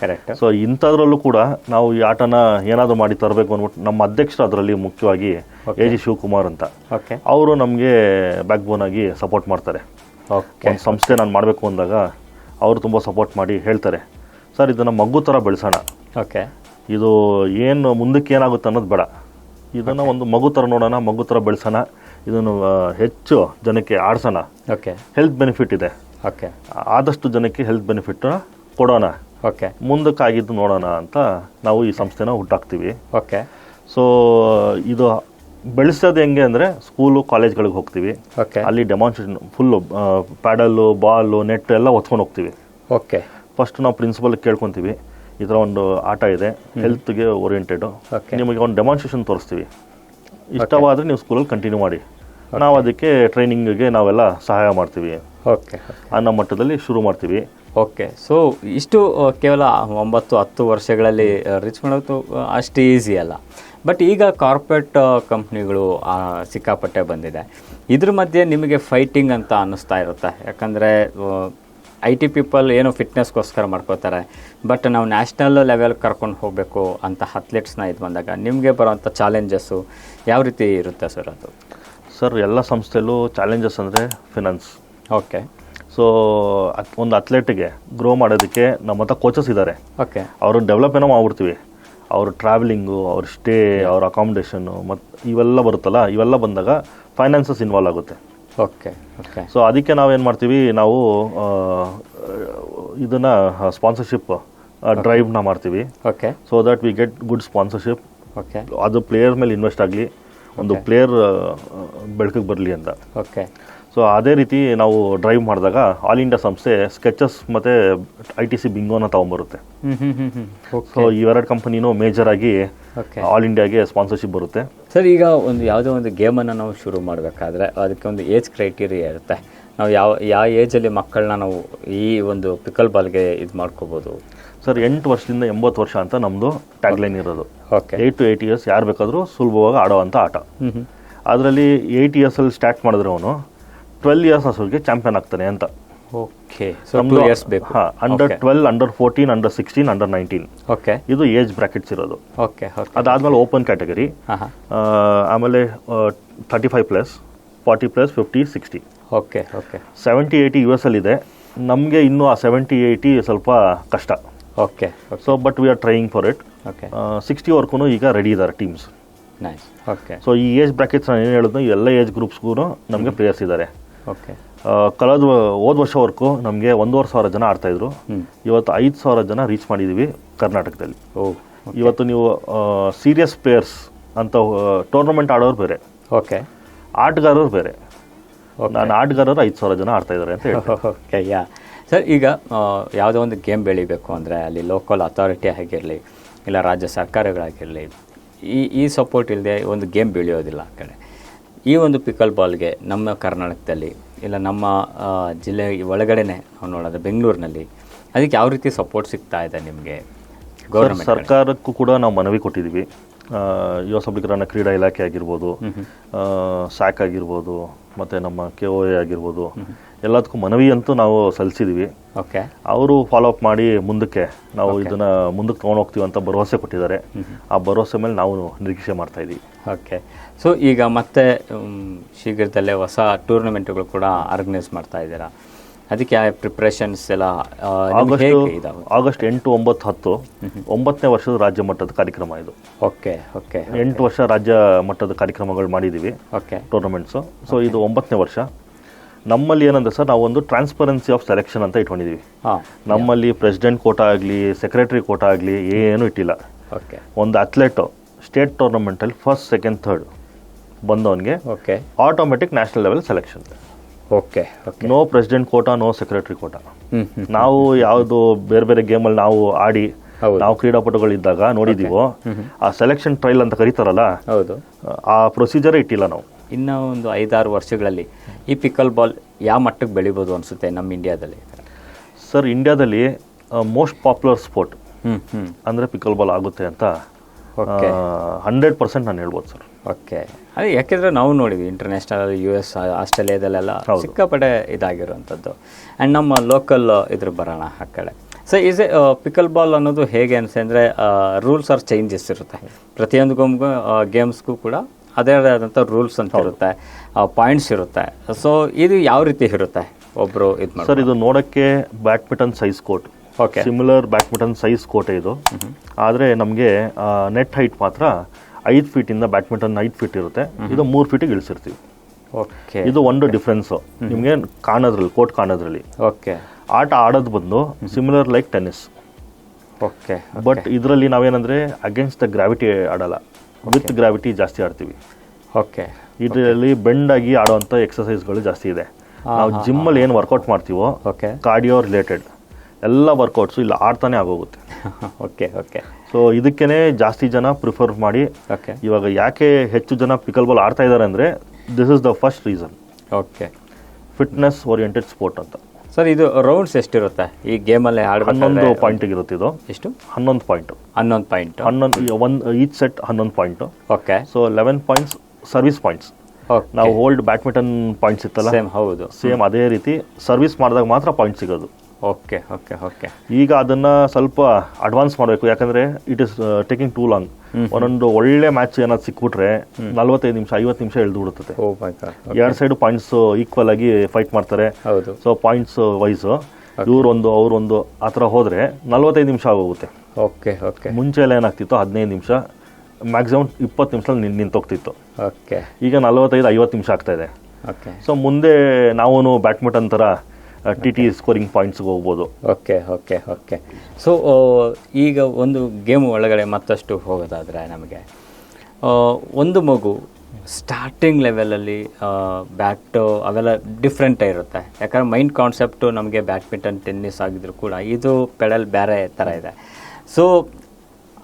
ಕರೆಕ್ಟ್ ಸೊ ಇಂಥದ್ರಲ್ಲೂ ಕೂಡ ನಾವು ಈ ಆಟನ ಏನಾದರೂ ಮಾಡಿ ತರಬೇಕು ಅಂದ್ಬಿಟ್ಟು ನಮ್ಮ ಅಧ್ಯಕ್ಷರು ಅದರಲ್ಲಿ ಮುಖ್ಯವಾಗಿ ಎ ಜಿ ಶಿವಕುಮಾರ್ ಅಂತ. ಓಕೆ ಅವರು ನಮಗೆ ಬ್ಯಾಕ್ ಬೋನ್ ಆಗಿ ಸಪೋರ್ಟ್ ಮಾಡ್ತಾರೆ. ಓಕೆ ಒಂದು ಸಂಸ್ಥೆ ನಾನು ಮಾಡಬೇಕು ಅಂದಾಗ ಅವರು ತುಂಬ ಸಪೋರ್ಟ್ ಮಾಡಿ ಹೇಳ್ತಾರೆ. ಸರ್ ಇದನ್ನು ಮಗು ಥರ ಬೆಳೆಸೋಣ. ಓಕೆ ಇದು ಏನು ಮುಂದಕ್ಕೆ ಏನಾಗುತ್ತೆ ಅನ್ನೋದು ಬೇಡ. ಇದನ್ನು ಒಂದು ಮಗು ಥರ ನೋಡೋಣ ಮಗು ಥರ ಬೆಳೆಸೋಣ ಇದನ್ನು ಹೆಚ್ಚು ಜನಕ್ಕೆ ಆಡಿಸೋಣ. ಓಕೆ ಹೆಲ್ತ್ ಬೆನಿಫಿಟ್ ಇದೆ. ಓಕೆ ಆದಷ್ಟು ಜನಕ್ಕೆ ಹೆಲ್ತ್ ಬೆನಿಫಿಟ್ ಕೊಡೋಣ. ಓಕೆ ಮುಂದಕ್ಕಾಗಿದ್ದು ನೋಡೋಣ ಅಂತ ನಾವು ಈ ಸಂಸ್ಥೆನ ಹುಟ್ಟಾಕ್ತೀವಿ. ಓಕೆ ಸೊ ಇದು ಬೆಳೆಸೋದು ಹೆಂಗೆ ಅಂದರೆ ಸ್ಕೂಲು ಕಾಲೇಜ್ಗಳಿಗೆ ಹೋಗ್ತೀವಿ. ಓಕೆ ಅಲ್ಲಿ demonstration full paddle ball net ಎಲ್ಲ ಹೊತ್ಕೊಂಡು ಹೋಗ್ತೀವಿ. ಓಕೆ ಫಸ್ಟ್ ನಾವು ಪ್ರಿನ್ಸಿಪಲ್ ಕೇಳ್ಕೊತೀವಿ. ಈ ಥರ ಒಂದು ಆಟ ಇದೆ ಹೆಲ್ತ್ಗೆ ಓರಿಯೆಂಟೆಡು. ನಿಮಗೆ ಒಂದು ಡೆಮಾನ್ಸ್ಟ್ರೇಷನ್ ತೋರಿಸ್ತೀವಿ. ಇಷ್ಟವಾದರೆ ನೀವು ಸ್ಕೂಲಲ್ಲಿ ಕಂಟಿನ್ಯೂ ಮಾಡಿ. ನಾವು ಅದಕ್ಕೆ ಟ್ರೈನಿಂಗ್ಗೆ ನಾವೆಲ್ಲ ಸಹಾಯ ಮಾಡ್ತೀವಿ. ಓಕೆ ಅನ್ನೋ ಮಟ್ಟದಲ್ಲಿ ಶುರು ಮಾಡ್ತೀವಿ. ಓಕೆ ಸೊ ಇಷ್ಟು ಕೇವಲ ಒಂಬತ್ತು ಹತ್ತು ವರ್ಷಗಳಲ್ಲಿ ರೀಚ್ ಮಾಡೋದು ಅಷ್ಟು ಈಸಿ ಅಲ್ಲ. ಬಟ್ ಈಗ ಕಾರ್ಪೊರೇಟ್ ಕಂಪ್ನಿಗಳು ಸಿಕ್ಕಾಪಟ್ಟೆ ಬಂದಿದೆ. ಇದ್ರ ಮಧ್ಯೆ ನಿಮಗೆ ಫೈಟಿಂಗ್ ಅಂತ ಅನ್ನಿಸ್ತಾ ಇರುತ್ತೆ. ಯಾಕಂದರೆ ಐ ಟಿ ಪೀಪಲ್ ಏನೋ ಫಿಟ್ನೆಸ್ಗೋಸ್ಕರ ಮಾಡ್ಕೋತಾರೆ ಬಟ್ ನಾವು ನ್ಯಾಷನಲ್ ಲೆವೆಲ್ ಕರ್ಕೊಂಡು ಹೋಗಬೇಕು ಅಂತ ಅಥ್ಲೆಟ್ಸ್ನ ಇದು ಬಂದಾಗ ನಿಮಗೆ ಬರೋವಂಥ ಚಾಲೆಂಜಸ್ಸು ಯಾವ ರೀತಿ ಇರುತ್ತೆ ಸರ್ ಅದು? ಸರ್ ಎಲ್ಲ ಸಂಸ್ಥೆಯಲ್ಲೂ ಚಾಲೆಂಜಸ್ ಅಂದರೆ ಫಿನಾನ್ಸ್. ಓಕೆ. ಸೊ ಒಂದು ಅಥ್ಲೆಟ್ಗೆ ಗ್ರೋ ಮಾಡೋದಕ್ಕೆ ನಮ್ಮ ಹತ್ರ ಕೋಚಸ್ ಇದ್ದಾರೆ ಓಕೆ. ಅವರು ಡೆವಲಪ್ ಏನೋ ಮಾಡ್ಬಿಡ್ತೀವಿ. ಅವ್ರ ಟ್ರಾವೆಲಿಂಗು ಅವ್ರ ಸ್ಟೇ ಅವ್ರ ಅಕಾಮಿಡೇಷನ್ನು ಮತ್ತು ಇವೆಲ್ಲ ಬರುತ್ತಲ್ಲ ಇವೆಲ್ಲ ಬಂದಾಗ ಫೈನಾನ್ಸಸ್ ಇನ್ವಾಲ್ವ್ ಆಗುತ್ತೆ. ಓಕೆ ಓಕೆ ಸೊ ಅದಕ್ಕೆ ನಾವೇನು ಮಾಡ್ತೀವಿ ನಾವು ಇದನ್ನು ಸ್ಪಾನ್ಸರ್ಶಿಪ್ ಡ್ರೈವ್ನ ಮಾಡ್ತೀವಿ. Okay so that we get good sponsorship okay ಅದು ಪ್ಲೇಯರ್ ಮೇಲೆ ಇನ್ವೆಸ್ಟ್ ಆಗಲಿ ಒಂದು ಪ್ಲೇಯರ್ ಬೆಳಕಿಗೆ ಬರಲಿ ಅಂತ. ಓಕೆ ಸೊ ಅದೇ ರೀತಿ ನಾವು ಡ್ರೈವ್ ಮಾಡಿದಾಗ ಆಲ್ ಇಂಡಿಯಾ ಸಂಸ್ಥೆ ಸ್ಕೆಚಸ್ ಮತ್ತು ಐ ಟಿ ಸಿ ಬಿಂಗೋನ ತೊಗೊಂಬರುತ್ತೆ. ಸೊ ಇವೆರಡು ಕಂಪನಿನೂ ಮೇಜರ್ ಆಗಿ ಆಲ್ ಇಂಡಿಯಾಗೆ ಸ್ಪಾನ್ಸರ್ಶಿಪ್ ಬರುತ್ತೆ. ಸರ್ ಈಗ ಒಂದು ಯಾವುದೋ ಒಂದು ಗೇಮನ್ನು ನಾವು ಶುರು ಮಾಡಬೇಕಾದ್ರೆ ಅದಕ್ಕೆ ಒಂದು ಏಜ್ ಕ್ರೈಟೀರಿಯಾ ಇರುತ್ತೆ. ನಾವು ಯಾವ ಯಾವ ಏಜಲ್ಲಿ ಮಕ್ಕಳನ್ನ ನಾವು ಈ ಒಂದು ಪಿಕಲ್ ಬಾಲ್ಗೆ ಇದು ಮಾಡ್ಕೋಬೋದು? ಸರ್ ಎಂಟು ವರ್ಷದಿಂದ ಎಂಬತ್ತು ವರ್ಷ ಅಂತ ನಮ್ಮದು ಟ್ಯಾಗ್ಲೈನ್ ಇರೋದು. Okay eight to eight years ಯಾರು ಬೇಕಾದರೂ ಸುಲಭವಾಗಿ ಆಡೋವಂಥ ಆಟ. ಅದರಲ್ಲಿ ಏಯ್ಟ್ ಇಯರ್ಸಲ್ಲಿ ಸ್ಟಾರ್ಟ್ ಮಾಡಿದ್ರೆ ಅವನು ಟ್ವೆಲ್ ಇಯರ್ಸ್ ಅಷ್ಟೊತ್ತಿಗೆ ಚಾಂಪಿಯನ್ ಆಗ್ತಾನೆ ಅಂತ. ಓಕೆ ಹಾಂ under twelve under fourteen under sixteen under nineteen okay ಇದು ಏಜ್ ಬ್ರಾಕೆಟ್ಸ್ ಇರೋದು. ಓಕೆ ಅದಾದ್ಮೇಲೆ ಓಪನ್ ಕ್ಯಾಟಗರಿ ಆಮೇಲೆ thirty five plus forty plus fifty sixty okay okay seventy eighty U S ಅಲ್ಲಿದೆ ನಮಗೆ ಇನ್ನೂ ಆ ಸೆವೆಂಟಿ ಏಯ್ಟಿ ಸ್ವಲ್ಪ ಕಷ್ಟ. Okay so but we are trying for it okay ಸಿಕ್ಸ್ಟಿವರೆಗೂ ಈಗ ರೆಡಿ ಇದ್ದಾರೆ ಟೀಮ್ಸ್ ನೈಸ್ ಓಕೆ ಸೊ ಈ ಏಜ್ ಬ್ರಾಕೆಟ್ಸ್ ನಾನು ಏನು ಹೇಳಿದ್ನೋ ಎಲ್ಲ ಏಜ್ ಗ್ರೂಪ್ಸ್ಗೂ ನಮಗೆ ಪ್ಲೇಯರ್ಸ್ ಇದ್ದಾರೆ ಓಕೆ. ಕಳೆದ ಹೋದ ವರ್ಷವರೆಗೂ ನಮಗೆ ಒಂದೂವರೆ ಸಾವಿರ ಜನ ಆಡ್ತಾಯಿದ್ರು. ಇವತ್ತು ಐದು ಸಾವಿರ ಜನ ರೀಚ್ ಮಾಡಿದ್ದೀವಿ ಕರ್ನಾಟಕದಲ್ಲಿ. ಇವತ್ತು ನೀವು ಸೀರಿಯಸ್ ಪ್ಲೇಯರ್ಸ್ ಅಂತ ಟೂರ್ನಮೆಂಟ್ ಆಡೋರು ಬೇರೆ. ಓಕೆ. ಆಟಗಾರರು ಬೇರೆ. ನಾನು ಆಟಗಾರರು ಐದು ಸಾವಿರ ಜನ ಆಡ್ತಾ ಇದ್ದಾರೆ ಅಂತ ಹೇಳಿ ಓಕೆ ಯಾ. ಸರ್ ಈಗ ಯಾವುದೋ ಒಂದು ಗೇಮ್ ಬೆಳಿಬೇಕು ಅಂದರೆ ಅಲ್ಲಿ ಲೋಕಲ್ ಅಥಾರಿಟಿ ಆಗಿರಲಿ ಇಲ್ಲ ರಾಜ್ಯ ಸರ್ಕಾರಗಳಾಗಿರಲಿ ಈ ಈ ಸಪೋರ್ಟ್ ಇಲ್ಲದೆ ಒಂದು ಗೇಮ್ ಬೆಳೆಯೋದಿಲ್ಲ ಆ ಕಡೆ. ಈ ಒಂದು ಪಿಕಲ್ ಬಾಲ್ಗೆ ನಮ್ಮ ಕರ್ನಾಟಕದಲ್ಲಿ ಇಲ್ಲ ನಮ್ಮ ಜಿಲ್ಲೆ ಒಳಗಡೆನೆ ನಾವು ನೋಡೋದು ಬೆಂಗಳೂರಿನಲ್ಲಿ ಅದಕ್ಕೆ ಯಾವ ರೀತಿ ಸಪೋರ್ಟ್ ಸಿಗ್ತಾ ಇದೆ ನಿಮಗೆ ಗೌರ್ಮೆಂಟ್ ಸರ್ಕಾರಕ್ಕೂ ಕೂಡ ನಾವು ಮನವಿ ಕೊಟ್ಟಿದ್ದೀವಿ. ಯುವ ಸಬಲೀಕರಣ ಕ್ರೀಡಾ ಇಲಾಖೆ ಆಗಿರ್ಬೋದು ಸ್ಯಾಕ್ ಆಗಿರ್ಬೋದು ಮತ್ತು ನಮ್ಮ ಕೆ ಒ ಎ ಆಗಿರ್ಬೋದು ಎಲ್ಲದಕ್ಕೂ ಮನವಿ ಅಂತೂ ನಾವು ಸಲ್ಲಿಸಿದ್ದೀವಿ. ಓಕೆ ಅವರು ಫಾಲೋ ಅಪ್ ಮಾಡಿ ಮುಂದಕ್ಕೆ ನಾವು ಇದನ್ನು ಮುಂದಕ್ಕೆ ತೊಗೊಂಡು ಹೋಗ್ತೀವಿ ಅಂತ ಭರವಸೆ ಕೊಟ್ಟಿದ್ದಾರೆ. ಆ ಭರವಸೆ ಮೇಲೆ ನಾವು ನಿರೀಕ್ಷೆ ಮಾಡ್ತಾ ಇದ್ದೀವಿ. ಓಕೆ ಸೊ ಈಗ ಮತ್ತೆ ಶೀಘ್ರದಲ್ಲೇ ಹೊಸ ಟೂರ್ನಮೆಂಟ್ಗಳು ಕೂಡ ಆರ್ಗನೈಸ್ ಮಾಡ್ತಾ ಇದ್ದೀರಾ? ಅದಕ್ಕೆ ಪ್ರಿಪ್ರೇಷನ್ಸ್ ಎಲ್ಲ ಆ, ಆಗಸ್ಟ್ ಎಂಟು ಒಂಬತ್ತು ಹತ್ತು. ಒಂಬತ್ತನೇ ವರ್ಷದ ರಾಜ್ಯ ಮಟ್ಟದ ಕಾರ್ಯಕ್ರಮ ಇದು. ಓಕೆ ಓಕೆ ಎಂಟು ವರ್ಷ ರಾಜ್ಯ ಮಟ್ಟದ ಕಾರ್ಯಕ್ರಮಗಳು ಮಾಡಿದ್ದೀವಿ. ಓಕೆ. ಟೂರ್ನಮೆಂಟ್ಸು. ಸೊ ಇದು ಒಂಬತ್ತನೇ ವರ್ಷ. ನಮ್ಮಲ್ಲಿ ಏನಂದ್ರೆ ಸರ್ ನಾವು ಒಂದು ಟ್ರಾನ್ಸ್ಪರೆನ್ಸಿ ಆಫ್ ಸೆಲೆಕ್ಷನ್ ಅಂತ ಇಟ್ಕೊಂಡಿದ್ದೀವಿ. ಹಾಂ. ನಮ್ಮಲ್ಲಿ ಪ್ರೆಸಿಡೆಂಟ್ ಕೋಟಾ ಆಗಲಿ ಸೆಕ್ರೆಟರಿ ಕೋಟಾ ಆಗಲಿ ಏನೂ ಇಟ್ಟಿಲ್ಲ. ಓಕೆ. ಒಂದು ಅಥ್ಲೆಟು ಸ್ಟೇಟ್ ಟೂರ್ನಮೆಂಟಲ್ಲಿ first second third. ಬಂದವನಿಗೆ okay automatic national level selection okay no president quota no secretary quota ಹ್ಞೂ ಹ್ಞೂ ನಾವು ಯಾವುದು ಬೇರೆ ಬೇರೆ ಗೇಮಲ್ಲಿ ನಾವು ಆಡಿ. ನಾವು ಕ್ರೀಡಾಪಟುಗಳಿದ್ದಾಗ ನೋಡಿದೀವೋ ಆ ಸೆಲೆಕ್ಷನ್ ಟ್ರೈಲ್ ಅಂತ ಕರೀತಾರಲ್ಲ ಹೌದು. ಆ ಪ್ರೊಸೀಜರ್ ಇಟ್ಟಿಲ್ಲ ನಾವು. ಇನ್ನು ಒಂದು ಐದಾರು ವರ್ಷಗಳಲ್ಲಿ ಈ ಪಿಕಲ್ ಬಾಲ್ ಯಾವ ಮಟ್ಟಕ್ಕೆ ಬೆಳಿಬೋದು ಅನಿಸುತ್ತೆ ನಮ್ಮ ಇಂಡಿಯಾದಲ್ಲಿ ಸರ್ ಇಂಡಿಯಾದಲ್ಲಿ ಮೋಸ್ಟ್ ಪಾಪ್ಯುಲರ್ ಸ್ಪೋರ್ಟ್ ಹ್ಞೂ ಹ್ಞೂ ಅಂದರೆ ಪಿಕಲ್ ಬಾಲ್ ಆಗುತ್ತೆ ಅಂತ ಹಂಡ್ರೆಡ್ ಪರ್ಸೆಂಟ್ ನಾನು ಹೇಳ್ಬೋದು ಸರ್ ಓಕೆ. ಅದೇ ಯಾಕೆಂದರೆ ನಾವು ನೋಡಿದ್ವಿ ಇಂಟರ್ನ್ಯಾಷನಲ್ ಯು ಎಸ್ ಆಸ್ಟ್ರೇಲಿಯಾದಲ್ಲೆಲ್ಲ ಸಿಕ್ಕಾಪಟ್ಟೆ ಇದಾಗಿರುವಂಥದ್ದು. ಆ್ಯಂಡ್ ನಮ್ಮ ಲೋಕಲ್ ಇದ್ರ ಬರೋಣ ಆ ಕಡೆ. So is a pickleball ಅನ್ನೋದು ಹೇಗೆ ಅನಿಸಿ ಅಂದರೆ ರೂಲ್ಸ್ ಆರ್ ಚೇಂಜಸ್ ಇರುತ್ತೆ. ಪ್ರತಿಯೊಂದು ಗೇಮ್ಗೂ ಗೇಮ್ಸ್ಗೂ ಕೂಡ ಅದೇ ಆದಂಥ ರೂಲ್ಸ್ ಅಂತ ಇರುತ್ತೆ. ಪಾಯಿಂಟ್ಸ್ ಇರುತ್ತೆ. ಸೊ ಇದು ಯಾವ ರೀತಿ ಇರುತ್ತೆ? ಒಬ್ಬರು ಇದು ಸರ್ ಇದು ನೋಡೋಕ್ಕೆ badminton size court okay similar badminton size ಕೋಟೆ ಇದು. ಆದರೆ ನಮಗೆ ನೆಟ್ ಹೈಟ್ ಮಾತ್ರ ಐದು ಫೀಟಿಂದ ಬ್ಯಾಡ್ಮಿಂಟನ್ ಐದು ಫೀಟ್ ಇರುತ್ತೆ. ಇದು ಮೂರು ಫೀಟಿಗೆ ಇಳಿಸಿರ್ತೀವಿ. ಓಕೆ ಇದು ಒಂದು ಡಿಫ್ರೆನ್ಸು ನಿಮಗೆ ಕಾಣೋದ್ರಲ್ಲಿ ಕೋರ್ಟ್ ಕಾಣೋದ್ರಲ್ಲಿ. ಓಕೆ ಆಟ ಆಡೋದು ಬಂದು similar like tennis okay but ಇದರಲ್ಲಿ ನಾವೇನಂದರೆ ಅಗೇನ್ಸ್ಟ್ ದ ಗ್ರಾವಿಟಿ ಆಡಲ್ಲ. ವಿತ್ ಗ್ರಾವಿಟಿ ಜಾಸ್ತಿ ಆಡ್ತೀವಿ. ಓಕೆ ಇದರಲ್ಲಿ ಬೆಂಡ್ ಆಗಿ ಆಡುವಂಥ ಎಕ್ಸಸೈಸ್ಗಳು ಜಾಸ್ತಿ ಇದೆ. ನಾವು ಜಿಮ್ಮಲ್ಲಿ ಏನು ವರ್ಕೌಟ್ ಮಾಡ್ತೀವೋ ಓಕೆ ಕಾರ್ಡಿಯೋ ರಿಲೇಟೆಡ್ ಎಲ್ಲ ವರ್ಕೌಟ್ಸು ಇಲ್ಲಿ ಆಡ್ತಾನೆ ಆಗೋಗುತ್ತೆ. ಓಕೆ ಓಕೆ ಸೊ ಇದಕ್ಕೇನೆ ಜಾಸ್ತಿ ಜನ ಪ್ರಿಫರ್ ಮಾಡಿ ಓಕೆ ಇವಾಗ ಯಾಕೆ ಹೆಚ್ಚು ಜನ ಪಿಕಲ್ ಬಾಲ್ ಆಡ್ತಾ ಇದ್ದಾರೆ ಅಂದರೆ this is the first reason okay fitness oriented sport ಅಂತ. ಸರ್ ಇದು ರೌಂಡ್ಸ್ ಎಷ್ಟಿರುತ್ತೆ? ಈ ಗೇಮಲ್ಲಿ ಹನ್ನೊಂದು ಪಾಯಿಂಟ್ ಪಾಯಿಂಟಿಗೆ ಇರುತ್ತೆ ಇದು. ಎಷ್ಟು? ಹನ್ನೊಂದು ಪಾಯಿಂಟ್ ಹನ್ನೊಂದು ಪಾಯಿಂಟ್ ಹನ್ನೊಂದು ಒಂದು ಈಚ್ ಸೆಟ್ ಹನ್ನೊಂದು point okay so eleven points service points ನಾವು ಓಲ್ಡ್ ಬ್ಯಾಡ್ಮಿಂಟನ್ ಪಾಯಿಂಟ್ಸ್ ಇತ್ತಲ್ಲ? ಸೇಮ್ ಹೌದು. ಸೇಮ್ ಅದೇ ರೀತಿ ಸರ್ವಿಸ್ ಮಾಡಿದಾಗ ಮಾತ್ರ ಪಾಯಿಂಟ್ ಸಿಗೋದು. ಓಕೆ ಓಕೆ ಓಕೆ ಈಗ ಅದನ್ನ ಸ್ವಲ್ಪ ಅಡ್ವಾನ್ಸ್ ಮಾಡಬೇಕು. ಯಾಕಂದ್ರೆ it is taking too long ಒಂದೊಂದು ಒಳ್ಳೆ ಮ್ಯಾಚ್ ಏನಾದ್ರು ಸಿಕ್ಬಿಟ್ರೆ ನಲ್ವತ್ತೈದು ನಿಮಿಷ ಐವತ್ತು ನಿಮಿಷ ಎಳ್ದು ಬಿಡುತ್ತೆ ಎರಡು ಸೈಡ್ ಪಾಯಿಂಟ್ಸ್ ಈಕ್ವಲ್ ಆಗಿ ಫೈಟ್ ಮಾಡ್ತಾರೆ. ಹೌದು. ಸೊ ಪಾಯಿಂಟ್ಸ್ ವೈಸ್ ಇವ್ರೊಂದು ಅವ್ರೊಂದು ಆ ಥರ ಹೋದ್ರೆ ನಲ್ವತ್ತೈದು ನಿಮಿಷ ಆಗೋಗುತ್ತೆ. ಓಕೆ ಓಕೆ ಮುಂಚೆ ಎಲ್ಲ ಏನಾಗ್ತಿತ್ತು? ಹದಿನೈದು ನಿಮಿಷ ಮ್ಯಾಕ್ಸಿಮಮ್ ಇಪ್ಪತ್ತು ನಿಮಿಷದಲ್ಲಿ ನಿನ್ ನಿಂತೋಗ್ತಿತ್ತು. ಓಕೆ ಈಗ ನಲ್ವತ್ತೈದು ಐವತ್ತು ನಿಮಿಷ ಆಗ್ತಾ ಇದೆ. ಓಕೆ ಸೊ ಮುಂದೆ ನಾವು ಬ್ಯಾಡ್ಮಿಂಟನ್ ಥರ ಟಿ ಟಿ ಸ್ಕೋರಿಂಗ್ ಪಾಯಿಂಟ್ಸ್ಗೆ ಹೋಗ್ಬೋದು. ಓಕೆ ಓಕೆ ಓಕೆ ಸೊ ಈಗ ಒಂದು ಗೇಮ್ ಒಳಗಡೆ ಮತ್ತಷ್ಟು ಹೋಗೋದಾದರೆ ನಮಗೆ ಒಂದು ಮಗು ಸ್ಟಾರ್ಟಿಂಗ್ ಲೆವೆಲಲ್ಲಿ ಬ್ಯಾಟು ಅವೆಲ್ಲ ಡಿಫ್ರೆಂಟ್ ಇರುತ್ತೆ. ಯಾಕಂದ್ರೆ ಮೈಂಡ್ ಕಾನ್ಸೆಪ್ಟು ನಮಗೆ ಬ್ಯಾಡ್ಮಿಂಟನ್ ಟೆನ್ನಿಸ್ ಆಗಿದ್ರು ಕೂಡ ಇದು ಪೆಡಲ್ ಬೇರೆ ಥರ ಇದೆ. ಸೊ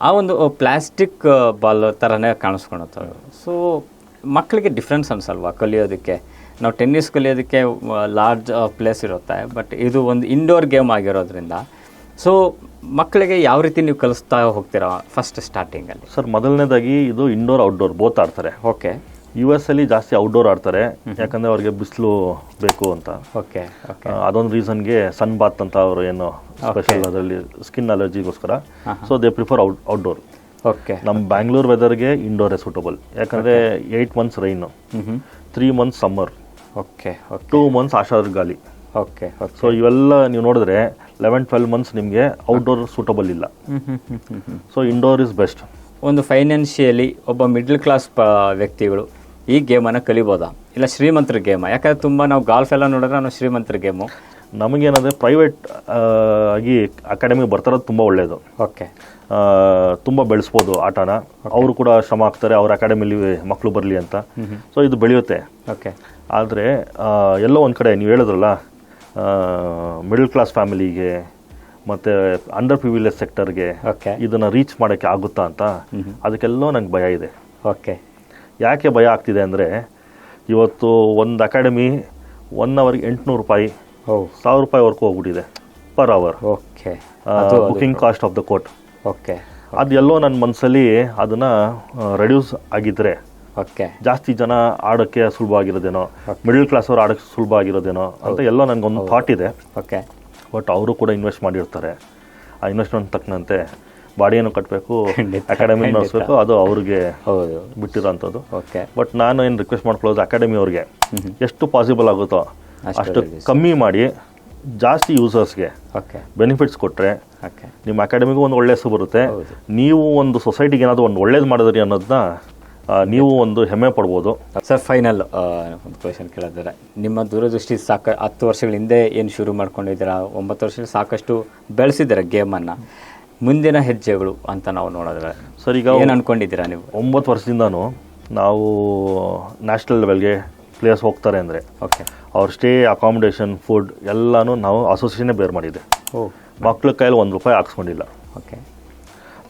ಆ ಒಂದು ಪ್ಲಾಸ್ಟಿಕ್ ಬಾಲ್ ಥರನೇ ಕಾಣಿಸ್ಕೊಳುತ್ತೆ ಸೊ ಮಕ್ಕಳಿಗೆ ಡಿಫ್ರೆನ್ಸ್ ಅನ್ಸಲ್ವಾ ಕಲಿಯೋದಕ್ಕೆ? ನಾವು ಟೆನ್ನಿಸ್ ಕಲಿಯೋದಕ್ಕೆ ಲಾರ್ಜ್ ಪ್ಲೇಸ್ ಇರುತ್ತೆ. ಬಟ್ ಇದು ಒಂದು ಇಂಡೋರ್ ಗೇಮ್ ಆಗಿರೋದ್ರಿಂದ ಸೊ ಮಕ್ಕಳಿಗೆ ಯಾವ ರೀತಿ ನೀವು ಕಲಿಸ್ತಾ ಹೋಗ್ತೀರಾ ಫಸ್ಟ್ ಸ್ಟಾರ್ಟಿಂಗಲ್ಲಿ ಸರ್ ಮೊದಲನೇದಾಗಿ ಇದು ಇಂಡೋರ್ ಔಟ್ಡೋರ್ ಬೋತ್ ಆಡ್ತಾರೆ. ಓಕೆ ಯು ಎಸ್ ಅಲ್ಲಿ ಜಾಸ್ತಿ ಔಟ್ಡೋರ್ ಆಡ್ತಾರೆ. ಯಾಕಂದ್ರೆ ಅವ್ರಿಗೆ ಬಿಸಿಲು ಬೇಕು ಅಂತ. ಓಕೆ ಅದೊಂದು ರೀಸನ್ಗೆ ಸನ್ ಬಾತ್ ಅಂತ ಅವರು ಏನು ಸ್ಪೆಷಲ್ ಅದರಲ್ಲಿ skin ಅಲರ್ಜಿಗೋಸ್ಕರ so they prefer out outdoor okay ನಮ್ಮ ಬ್ಯಾಂಗ್ಳೂರ್ ವೆದರ್ಗೆ ಇಂಡೋರೇ ಸೂಟಬಲ್ ಯಾಕಂದ್ರೆ eight months rain three months summer okay two months ಆಶಾದ್ರ ಗಾಲಿ. ಓಕೆ ಸೊ ಇವೆಲ್ಲ ನೀವು ನೋಡಿದ್ರೆ ಲೆವೆನ್ ಟ್ವೆಲ್ ಮಂತ್ಸ್ ನಿಮಗೆ ಔಟ್ಡೋರ್ ಸೂಟಬಲ್ ಇಲ್ಲ. ಸೊ ಇಂಡೋರ್ ಇಸ್ ಬೆಸ್ಟ್ ಒಂದು ಫೈನಾನ್ಷಿಯಲಿ ಒಬ್ಬ ಮಿಡ್ಲ್ ಕ್ಲಾಸ್ ಪ ವ್ಯಕ್ತಿಗಳು ಈ ಗೇಮನ್ನು ಕಲಿಬೋದಾ? ಇಲ್ಲ ಶ್ರೀಮಂತರ ಗೇಮ ಯಾಕಂದ್ರೆ ತುಂಬ ನಾವು ಗಾಲ್ಫ್ ಎಲ್ಲ ನೋಡಿದ್ರೆ ನಾವು ಶ್ರೀಮಂತರ ಗೇಮು ನಮಗೇನಂದ್ರೆ ಪ್ರೈವೇಟ್ ಆಗಿ ಅಕಾಡೆಮಿಗೆ ಬರ್ತಾರೋದು ತುಂಬ ಒಳ್ಳೆಯದು ಓಕೆ ತುಂಬ ಬೆಳೆಸ್ಬೋದು ಆಟನ. ಅವರು ಕೂಡ ಶ್ರಮ ಹಾಕ್ತಾರೆ ಅವ್ರ ಅಕಾಡೆಮಿಲಿ ಮಕ್ಕಳು ಬರಲಿ ಅಂತ. ಸೊ ಇದು ಬೆಳೆಯುತ್ತೆ. ಓಕೆ ಆದರೆ ಎಲ್ಲೋ ಒಂದು ಕಡೆ ನೀವು ಹೇಳಿದ್ರಲ್ಲ ಮಿಡಲ್ ಕ್ಲಾಸ್ ಫ್ಯಾಮಿಲಿಗೆ ಮತ್ತು ಅಂಡರ್ ಪ್ರಿವಿಲೇಜ್ ಸೆಕ್ಟರ್ಗೆ ಓಕೆ ಇದನ್ನು ರೀಚ್ ಮಾಡೋಕ್ಕೆ ಆಗುತ್ತಾ ಅಂತ ಅದಕ್ಕೆಲ್ಲೋ ನಂಗೆ ಭಯ ಇದೆ. ಓಕೆ ಯಾಕೆ ಭಯ ಆಗ್ತಿದೆ ಅಂದರೆ ಇವತ್ತು ಒಂದು ಅಕಾಡೆಮಿ ಒನ್ ಅವರ್ಗೆ ಎಂಟುನೂರು ರೂಪಾಯಿ ಸಾವಿರ ರೂಪಾಯಿವರೆಗೂ ಹೋಗ್ಬಿಟ್ಟಿದೆ per hour. Okay. Booking cost of the court okay. ಅದೆಲ್ಲೋ ನನ್ನ ಮನಸ್ಸಲ್ಲಿ ಅದನ್ನು ರೆಡ್ಯೂಸ್ ಆಗಿದ್ದರೆ ಓಕೆ. ಜಾಸ್ತಿ ಜನ ಆಡೋಕ್ಕೆ ಸುಲಭ ಆಗಿರೋದೇನೋ ಮಿಡಲ್ ಕ್ಲಾಸ್ ಅವ್ರು ಆಡೋಕ್ಕೆ ಸುಲಭ ಆಗಿರೋದೇನೋ ಅಂತ ಎಲ್ಲೋ ನನಗೊಂದು ಥಾಟ್ ಇದೆ. ಓಕೆ. ಬಟ್ ಅವರು ಕೂಡ ಇನ್ವೆಸ್ಟ್ ಮಾಡಿರ್ತಾರೆ. ಆ ಇನ್ವೆಸ್ಟ್ಮೆಂಟ್ ತಕ್ಕಂತೆ ಬಾಡಿಯನ್ನು ಕಟ್ಟಬೇಕು ಅಕಾಡೆಮಿ ನಡೆಸಬೇಕು ಅದು ಅವ್ರಿಗೆ ಹೌದು. ಬಿಟ್ಟಿರೋಂಥದ್ದು. ಓಕೆ. ಬಟ್ ನಾನು ಏನು ರಿಕ್ವೆಸ್ಟ್ ಮಾಡ್ಕೊಳ್ಳೋದು ಅಕಾಡೆಮಿ ಅವ್ರಿಗೆ ಎಷ್ಟು ಪಾಸಿಬಲ್ ಆಗುತ್ತೋ ಅಷ್ಟು ಕಮ್ಮಿ ಮಾಡಿ ಜಾಸ್ತಿ ಯೂಸರ್ಸ್ಗೆ ಓಕೆ ಬೆನಿಫಿಟ್ಸ್ ಕೊಟ್ಟರೆ ಓಕೆ ನಿಮ್ಮ ಅಕಾಡೆಮಿಗೂ ಒಂದು ಒಳ್ಳೆಯ ಹೆಸರು ಬರುತ್ತೆ. ನೀವು ಒಂದು ಸೊಸೈಟಿಗೆ ಏನಾದರೂ ಒಂದು ಒಳ್ಳೇದು ಮಾಡಿದ್ರಿ ಅನ್ನೋದನ್ನ ನೀವು ಒಂದು ಹೆಮ್ಮೆ ಪಡ್ಬೋದು. ಸರ್ ಫೈನಲ್ ಒಂದು ಕ್ವೆಶನ್ ಕೇಳಿದ್ರೆ ನಿಮ್ಮ ದೂರದೃಷ್ಟಿ ಸಾಕ ಹತ್ತು ವರ್ಷಗಳ ಹಿಂದೆ ಏನು ಶುರು ಮಾಡ್ಕೊಂಡಿದ್ದೀರಾ? ಒಂಬತ್ತು ವರ್ಷದಲ್ಲಿ ಸಾಕಷ್ಟು ಬೆಳೆಸಿದ್ದೀರಾ ಗೇಮನ್ನು ಮುಂದಿನ ಹೆಜ್ಜೆಗಳು ಅಂತ ನಾವು ನೋಡಿದ್ರೆ ಸರ್ ಈಗ ಏನು ಅಂದ್ಕೊಂಡಿದ್ದೀರಾ ನೀವು? ಒಂಬತ್ತು ವರ್ಷದಿಂದನೂ ನಾವು ನ್ಯಾಷನಲ್ ಲೆವೆಲ್ಗೆ ಪ್ಲೇಯರ್ಸ್ ಹೋಗ್ತಾರೆ ಅಂದರೆ ಓಕೆ ಅವ್ರ ಸ್ಟೇ ಅಕಾಮಿಡೇಷನ್ ಫುಡ್ ಎಲ್ಲನೂ ನಾವು ಅಸೋಸಿಯೇಷನೇ ಬೇರ್ ಮಾಡಿದೆ ಮಕ್ಳ ಕೈಯಲ್ಲಿ ಒಂದು ರೂಪಾಯಿ ಹಾಕ್ಸ್ಕೊಂಡಿಲ್ಲ. ಓಕೆ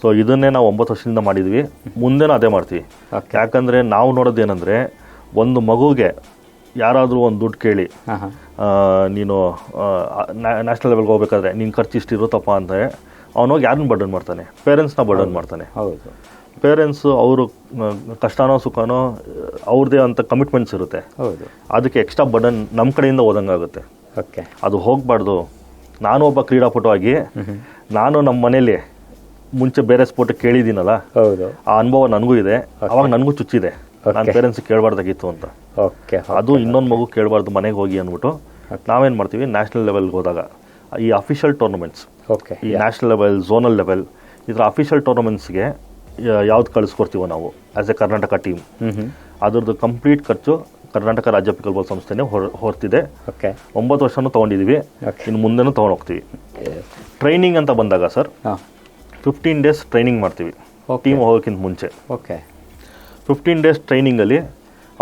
ಸೊ ಇದನ್ನೇ ನಾವು ಒಂಬತ್ತು ವರ್ಷದಿಂದ ಮಾಡಿದ್ವಿ. ಮುಂದೆನೂ ಅದೇ ಮಾಡ್ತೀವಿ. ಯಾಕಂದರೆ ನಾವು ನೋಡೋದೇನೆಂದರೆ ಒಂದು ಮಗುಗೆ ಯಾರಾದರೂ ಒಂದು ದುಡ್ಡು ಕೇಳಿ ನೀನು ನ್ಯಾಷನಲ್ ಲೆವೆಲ್ಗೆ ಹೋಗ್ಬೇಕಾದ್ರೆ ನಿನ್ನ ಖರ್ಚು ಇಷ್ಟು ತಪ್ಪ ಅಂದರೆ ಅವನೋಗಿ ಯಾರನ್ನ ಬರ್ಡನ್ ಮಾಡ್ತಾನೆ? ಪೇರೆಂಟ್ಸ್ನ ಬರ್ಡನ್ ಮಾಡ್ತಾನೆ. ಹೌದು. ಪೇರೆಂಟ್ಸು ಅವರು ಕಷ್ಟನೋ ಸುಖನೋ ಅವ್ರದ್ದೇ ಅಂತ ಕಮಿಟ್ಮೆಂಟ್ಸ್ ಇರುತ್ತೆ. ಹೌದು. ಅದಕ್ಕೆ ಎಕ್ಸ್ಟ್ರಾ ಬಡನ್ ನಮ್ಮ ಕಡೆಯಿಂದ ಹೋದಂಗಾಗುತ್ತೆ ಓಕೆ. ಅದು ಹೋಗಬಾರ್ದು. ನಾನು ಒಬ್ಬ ಕ್ರೀಡಾಪಟು ಆಗಿ ನಾನು ನಮ್ಮ ಮನೇಲಿ ಮುಂಚೆ ಬೇರೆ ಸ್ಪೋರ್ಟ್ ಕೇಳಿದ್ದೀನಲ್ಲ ಹೌದು. ಆ ಅನುಭವ ನನಗೂ ಇದೆ. ಅವಾಗ ನನಗೂ ಚುಚ್ಚಿದೆ. ನನ್ನ. ಪೇರೆಂಟ್ಸ್ ಕೇಳಬಾರ್ದಾಗಿತ್ತು ಅಂತ. ಓಕೆ ಅದು ಇನ್ನೊಂದು ಮಗು ಕೇಳಬಾರ್ದು ಮನೆಗೆ ಹೋಗಿ ಅಂದ್ಬಿಟ್ಟು ನಾವೇನು ಮಾಡ್ತೀವಿ? ನ್ಯಾಷನಲ್ ಲೆವೆಲ್ಗೆ ಹೋದಾಗ ಈ ಅಫಿಷಿಯಲ್ ಟೂರ್ನಮೆಂಟ್ಸ್ ಓಕೆ. ಈ ನ್ಯಾಷನಲ್ ಲೆವೆಲ್ ಝೋನಲ್ ಲೆವೆಲ್ ಇದರ ಅಫಿಷಿಯಲ್ ಟೂರ್ನಮೆಂಟ್ಸ್ಗೆ ಯಾವ್ದು ಕಳಿಸ್ಕೊಡ್ತೀವೋ ನಾವು ಆ್ಯಸ್ ಎ ಕರ್ನಾಟಕ ಟೀಮ್ ಅದ್ರದ್ದು ಕಂಪ್ಲೀಟ್ ಖರ್ಚು ಕರ್ನಾಟಕ ರಾಜ್ಯ ಪಿಕಲ್ಬಾಲ್ ಸಂಸ್ಥೆನೇ ಹೊರ ಹೊರ್ತಿದೆ. ಓಕೆ ಒಂಬತ್ತು ವರ್ಷನೂ ತೊಗೊಂಡಿದ್ದೀವಿ. ಇನ್ನು ಮುಂದೆನೂ ತೊಗೊಂಡು ಹೋಗ್ತೀವಿ ಟ್ರೈನಿಂಗ್ ಅಂತ ಬಂದಾಗ ಸರ್ ಫಿಫ್ಟೀನ್ ಡೇಸ್ ಟ್ರೈನಿಂಗ್ ಮಾಡ್ತೀವಿ. ಟೀಮ್ ಹೋಗೋಕ್ಕಿಂತ ಮುಂಚೆ. ಓಕೆ ಫಿಫ್ಟೀನ್ ಡೇಸ್ ಟ್ರೈನಿಂಗಲ್ಲಿ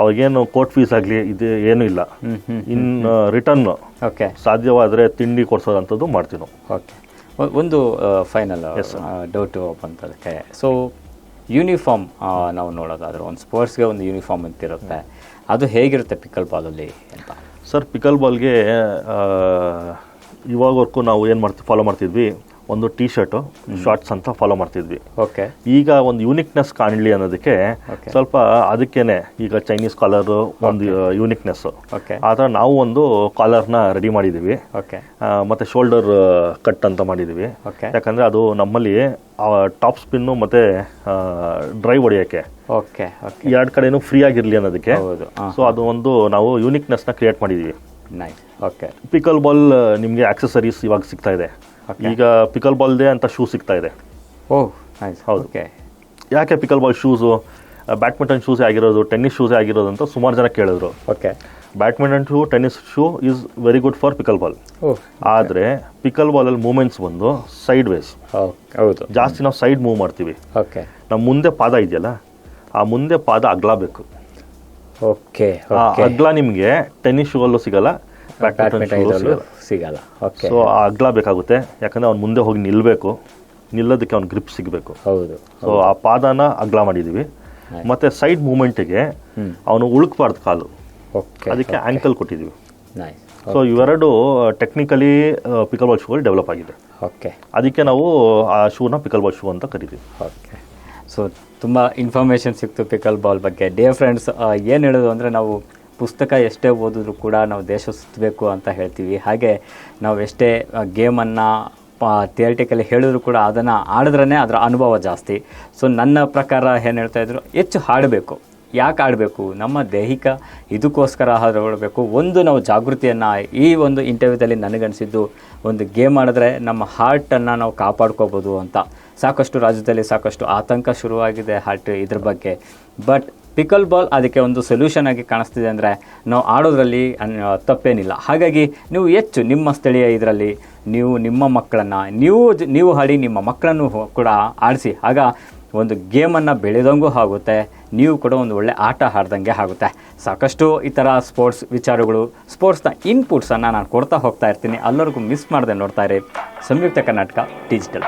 ಅವ್ರಿಗೇನು ಕೋರ್ಟ್ ಫೀಸ್ ಆಗಲಿ ಇದು ಏನೂ ಇಲ್ಲ. ಇನ್ನು ರಿಟರ್ನ್ ಓಕೆ ಸಾಧ್ಯವಾದರೆ ತಿಂಡಿ ಕೊಡಿಸೋದಂಥದ್ದು ಮಾಡ್ತೀವಿ ನಾವು. ಓಕೆ ಒಂದು ಫೈನಲ್ ಡೌಟ್ ಅಂತ ಸೊ ಯೂನಿಫಾರ್ಮ್ ನಾವು ನೋಡೋದಾದ್ರೆ ಒಂದು ಸ್ಪೋರ್ಟ್ಸ್ಗೆ ಒಂದು ಯೂನಿಫಾರ್ಮ್ ಅಂತಿರುತ್ತೆ. ಅದು ಹೇಗಿರುತ್ತೆ ಪಿಕಲ್ ಬಾಲಲ್ಲಿ ಅಂತ? ಸರ್, ಪಿಕಲ್ ಬಾಲ್ಗೆ ಇವಾಗವರೆಗೂ ನಾವು ಏನು ಮಾಡ್ತೀವಿ ಫಾಲೋ ಮಾಡ್ತಿದ್ವಿ. ಒಂದು ಟೀ ಶರ್ಟು ಶಾರ್ಟ್ಸ್ ಅಂತ ಫಾಲೋ ಮಾಡ್ತಿದ್ವಿ. ಓಕೆ ಈಗ ಒಂದು ಯೂನಿಕ್ನೆಸ್ ಕಾಣಲಿ ಅನ್ನೋದಕ್ಕೆ ಸ್ವಲ್ಪ ಅದಕ್ಕೇನೆ ಈಗ ಚೈನೀಸ್ ಕಾಲರ್ ಒಂದು ಯೂನಿಕ್ನೆಸ್ ಓಕೆ ಆ ಥರ ನಾವು ಒಂದು ಕಾಲರ್ನ ರೆಡಿ ಮಾಡಿದ್ದೀವಿ ಮತ್ತೆ ಶೋಲ್ಡರ್ ಕಟ್ ಅಂತ ಮಾಡಿದ್ದೀವಿ ಓಕೆ ಯಾಕಂದರೆ ಅದು ನಮ್ಮಲ್ಲಿ ಟಾಪ್ ಸ್ಪಿನ್ನು ಮತ್ತು ಡ್ರೈವ್ ಹೊಡೆಯೋಕ್ಕೆ ಓಕೆ ಓಕೆ ಎರಡು ಕಡೆನೂ ಫ್ರೀ ಆಗಿರಲಿ ಅನ್ನೋದಕ್ಕೆ. ಸೊ ಅದು ಒಂದು ನಾವು ಯೂನಿಕ್ನೆಸ್ನ ಕ್ರಿಯೇಟ್ ಮಾಡಿದ್ದೀವಿ ಓಕೆ ಪಿಕಲ್ ಬಾಲ್ ನಿಮಗೆ ಆಕ್ಸೆಸರೀಸ್ ಇವಾಗ ಸಿಗ್ತಾ ಇದೆ. ಈಗ ಪಿಕಲ್ ಬಾಲ್ದೇ ಅಂತ ಶೂ ಸಿಗ್ತಾ ಇದೆ. ಓ ನೈಸ್ ಹೌದು. ಯಾಕೆ ಪಿಕಲ್ ಬಾಲ್ ಶೂಸು ಬ್ಯಾಡ್ಮಿಂಟನ್ ಶೂಸೇ ಆಗಿರೋದು ಟೆನ್ನಿಸ್ ಶೂಸೇ ಆಗಿರೋದು ಅಂತ ಸುಮಾರು ಜನ ಕೇಳಿದ್ರು. Okay badminton shoe tennis shoe is very good for pickle ball ಆದರೆ ಪಿಕಲ್ ಬಾಲಲ್ಲಿ ಮೂಮೆಂಟ್ಸ್ ಬಂದು ಸೈಡ್ ವೇಸ್ ಹೌದು. ಜಾಸ್ತಿ ನಾವು ಸೈಡ್ ಮೂವ್ ಮಾಡ್ತೀವಿ. ಓಕೆ ನಮ್ಮ ಮುಂದೆ ಪಾದ ಇದೆಯಲ್ಲ ಆ ಮುಂದೆ ಪಾದ ಅಗ್ಲಾಬೇಕು ಓಕೆ ಅಗ್ಲ ನಿಮಗೆ ಟೆನ್ನಿಸ್ ಶೂ ಅಲ್ಲೂ ಸಿಗಲ್ಲ ಇದರಲ್ಲೂ ಸಿಗಲ್ಲ. ಓಕೆ ಸೊ ಆ ಅಗ್ಲ ಬೇಕಾಗುತ್ತೆ. ಯಾಕಂದ್ರೆ ಅವ್ನು ಮುಂದೆ ಹೋಗಿ ನಿಲ್ಲಬೇಕು ನಿಲ್ಲೋದಕ್ಕೆ ಅವ್ನು ಗ್ರಿಪ್ ಸಿಗಬೇಕು. ಹೌದು ಸೊ ಆ ಪಾದನ ಅಗ್ಲ ಮಾಡಿದೀವಿ. ಮತ್ತೆ ಸೈಡ್ ಮೂಮೆಂಟಿಗೆ ಗೆ ಅವನು ಉಳುಕ್ಬಾರ್ದು ಕಾಲು. ಓಕೆ ಅದಕ್ಕೆ ಆ್ಯಂಕಲ್ ಕೊಟ್ಟಿದ್ದೀವಿ ಸೊ ಇವೆರಡು ಟೆಕ್ನಿಕಲಿ ಪಿಕಲ್ ಬಾಲ್ ಶೂಗಳು ಡೆವಲಪ್ ಆಗಿದೆ. ಓಕೆ ಅದಕ್ಕೆ ನಾವು ಆ ಶೂನ ಪಿಕಲ್ ಬಾಲ್ ಶೂ ಅಂತ ಕರಿತೀವಿ. ಓಕೆ ಸೊ ತುಂಬ ಇನ್ಫಾರ್ಮೇಷನ್ ಸಿಕ್ತು ಪಿಕಲ್ ಬಾಲ್ ಬಗ್ಗೆ ಡೇ ಫ್ರೆಂಡ್ಸ್ ಏನು ಹೇಳೋದು ಅಂದರೆ ನಾವು ಪುಸ್ತಕ ಎಷ್ಟೇ ಓದಿದ್ರು ಕೂಡ ನಾವು ದೇಶ ಸುತ್ತಬೇಕು ಅಂತ ಹೇಳ್ತೀವಿ. ಹಾಗೆ ನಾವು ಎಷ್ಟೇ ಗೇಮನ್ನು ಥಿಯರ್ಟಿಕಲಿ ಹೇಳಿದ್ರು ಕೂಡ ಅದನ್ನು ಆಡಿದ್ರೇ ಅದರ ಅನುಭವ ಜಾಸ್ತಿ. ಸೊ ನನ್ನ ಪ್ರಕಾರ ಏನು ಹೇಳ್ತಾ ಇದ್ರು, ಹೆಚ್ಚು ಹಾಡಬೇಕು. ಯಾಕೆ ಆಡಬೇಕು ನಮ್ಮ ದೈಹಿಕ ಇದಕ್ಕೋಸ್ಕರ ಹಾಡಬೇಕು. ಒಂದು ನಾವು ಜಾಗೃತಿಯನ್ನು ಈ ಒಂದು ಇಂಟರ್ವ್ಯೂದಲ್ಲಿ ನನಗನ್ಸಿದ್ದು, ಒಂದು ಗೇಮ್ ಆಡಿದ್ರೆ ನಮ್ಮ ಹಾರ್ಟನ್ನು ನಾವು ಕಾಪಾಡ್ಕೋಬೋದು ಅಂತ. ಸಾಕಷ್ಟು ರಾಜ್ಯದಲ್ಲಿ ಸಾಕಷ್ಟು ಆತಂಕ ಶುರುವಾಗಿದೆ ಹಾರ್ಟ್ ಇದ್ರ ಬಗ್ಗೆ. ಬಟ್ ಪಿಕಲ್ ಬಾಲ್ ಅದಕ್ಕೆ ಒಂದು ಸೊಲ್ಯೂಷನ್ ಆಗಿ ಕಾಣಿಸ್ತಿದೆ ಅಂದರೆ ನಾವು ಆಡೋದ್ರಲ್ಲಿ ತಪ್ಪೇನಿಲ್ಲ. ಹಾಗಾಗಿ ನೀವು ಹೆಚ್ಚು ನಿಮ್ಮ ಸ್ಥಳೀಯ ಇದರಲ್ಲಿ ನೀವು ನಿಮ್ಮ ಮಕ್ಕಳನ್ನು, ನೀವು ನೀವು ಆಡಿ ನಿಮ್ಮ ಮಕ್ಕಳನ್ನು ಕೂಡ ಆಡಿಸಿ. ಆಗ ಒಂದು ಗೇಮನ್ನು ಬೆಳೆದಂಗೂ ಆಗುತ್ತೆ. ನೀವು ಕೂಡ ಒಂದು ಒಳ್ಳೆ ಆಟ ಆಡ್ದಂಗೆ ಆಗುತ್ತೆ. ಸಾಕಷ್ಟು ಈ ಥರ ಸ್ಪೋರ್ಟ್ಸ್ ವಿಚಾರಗಳು ಸ್ಪೋರ್ಟ್ಸ್ನ ಇನ್ಪುಟ್ಸನ್ನು ನಾನು ಕೊಡ್ತಾ ಹೋಗ್ತಾ ಇರ್ತೀನಿ. ಎಲ್ಲರಿಗೂ ಮಿಸ್ ಮಾಡದೆ ನೋಡ್ತಾ ಇರಿ. ಸಂಯುಕ್ತ ಕರ್ನಾಟಕ ಡಿಜಿಟಲ್